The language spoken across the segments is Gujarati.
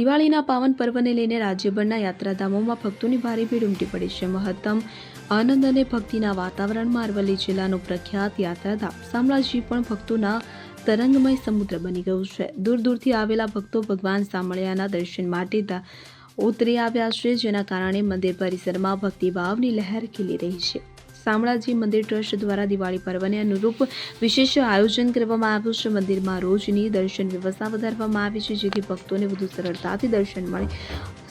દિવાળીના પાવન પર્વને લઈને રાજ્યભરના યાત્રાધામોમાં ભક્તોની ભારે ભીડ ઉમટી પડી છે. મહત્તમ આનંદ અને ભક્તિના વાતાવરણમાં અરવલ્લી જિલ્લાનું પ્રખ્યાત યાત્રાધામ શામળાજી પણ ભક્તોના તરંગમય સમુદ્ર બની ગયું છે. દૂર દૂરથી આવેલા ભક્તો ભગવાન શામળિયાના દર્શન માટે ઉતરી આવ્યા છે, જેના કારણે મંદિર પરિસરમાં ભક્તિભાવની લહેર ખીલી રહી છે. શામળાજી મંદિર ટ્રસ્ટ દ્વારા દિવાળી પર્વને અનુરૂપ વિશેષ આયોજન કરવામાં આવ્યું છે. મંદિરમાં રોજની દર્શન વ્યવસ્થા વધારવામાં આવી છે, જેથી ભક્તોને વધુ સરળતાથી દર્શન મળે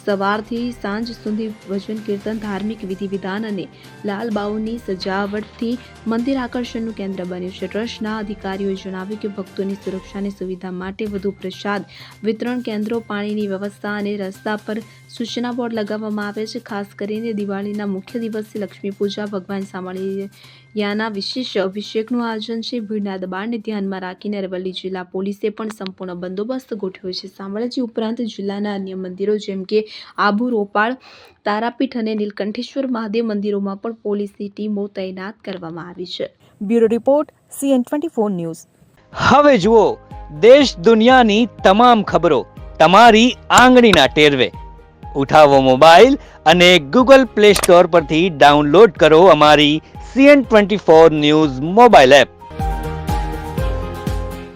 સવારથી સાંજ સુધી ભજન કીર્તન, ધાર્મિક વિધિ વિધાન અને લાલબાઉની સજાવટથી મંદિર આકર્ષણનું કેન્દ્ર બન્યું છે. ટ્રસ્ટના અધિકારીઓએ જણાવ્યું કે ભક્તોની સુરક્ષાની સુવિધા માટે વધુ પ્રસાદ, વિતરણ કેન્દ્રો, પાણીની વ્યવસ્થા અને રસ્તા પર સૂચના બોર્ડ લગાવવામાં આવે છે. ખાસ કરીને દિવાળીના મુખ્ય દિવસે લક્ષ્મી પૂજા, ભગવાન સામળિયાના વિશેષ અભિષેકનું આયોજન છે. ભીડના દબાણને ધ્યાનમાં રાખીને અરવલ્લી જિલ્લા પોલીસે પણ સંપૂર્ણ બંદોબસ્ત ગોઠવ્યો છે. શામળાજી ઉપરાંત જિલ્લાના અન્ય મંદિરો જેમ કે આબુ રોપાળ તારાપીઠ અને નીલકંઠેશ્વર મહાદેવ મંદિરોમાં પણ પોલીસની ટીમો તૈનાત કરવામાં આવી છે. Bureau report, CN twenty four news. હવે જુઓ, દેશ દુનિયાની તમામ ખબરો તમારી આંગળીના ટેરવે. ઉઠાવો મોબાઈલ અને ગૂગલ પ્લે સ્ટોર પરથી ડાઉનલોડ કરો અમારી CN twenty four news mobile app.